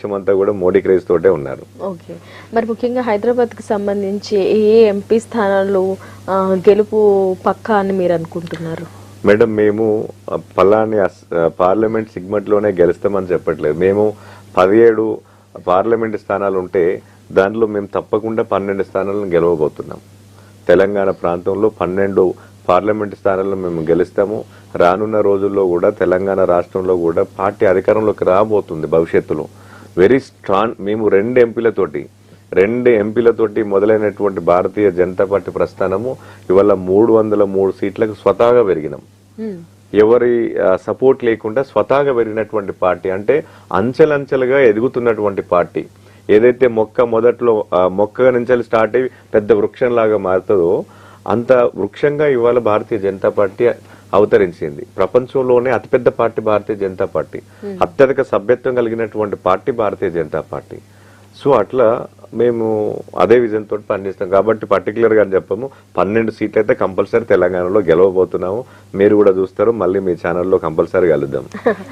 దేశమంతా కూడా మోడీ క్రేజ్ తోటే ఉన్నారు. ఓకే. మరి ముఖ్యంగా హైదరాబాద్కి సంబంధించి ఏ ఎంపీ స్థానాలు ఆ, గెలుపు పక్కా అని మీరు అనుకుంటున్నారు? మేడం మేము పలాని పార్లమెంట్ సిగ్మెంట్లోనే గెలుస్తామని చెప్పట్లేదు. మేము పదిహేడు పార్లమెంట్ స్థానాలు ఉంటే దాంట్లో మేము తప్పకుండా పన్నెండు స్థానాలను గెలవబోతున్నాం. తెలంగాణ ప్రాంతంలో పన్నెండు పార్లమెంట్ స్థానాలను మేము గెలుస్తాము. రానున్న రోజుల్లో కూడా తెలంగాణ రాష్ట్రంలో కూడా పార్టీ అధికారంలోకి రాబోతుంది భవిష్యత్తులో. వెరీ స్ట్రాంగ్ మేము రెండు ఎంపీలతోటి రెండు ఎంపీలతోటి మొదలైనటువంటి భారతీయ జనతా పార్టీ ప్రస్థానము ఇవాళ మూడు వందల మూడు సీట్లకు స్వతహాగా పెరిగినాం హ్మ్. ఎవరి సపోర్ట్ లేకుండా స్వతహాగా పెరిగినటువంటి పార్టీ అంటే అంచెలంచెలుగా ఎదుగుతున్నటువంటి పార్టీ ఏదైతే మొక్క మొదట్లో మొక్క నుంచి స్టార్ట్ అయ్యి పెద్ద వృక్షం లాగా మారుతుందో అంత వృక్షంగా ఇవాళ భారతీయ జనతా పార్టీ అవతరించింది. ప్రపంచంలోనే అతిపెద్ద పార్టీ భారతీయ జనతా పార్టీ. అత్యధిక సభ్యత్వం కలిగినటువంటి party Bharatiya Janata party. So అట్లా మేము అదే విజన్ తోటి పనిచేస్తాం. కాబట్టి పర్టికులర్గా చెప్పము. పన్నెండు సీట్లు అయితే కంపల్సరీ తెలంగాణలో గెలవబోతున్నాము. మీరు కూడా చూస్తారు. మళ్ళీ మీ ఛానల్లో కంపల్సరీ కలుద్దాం.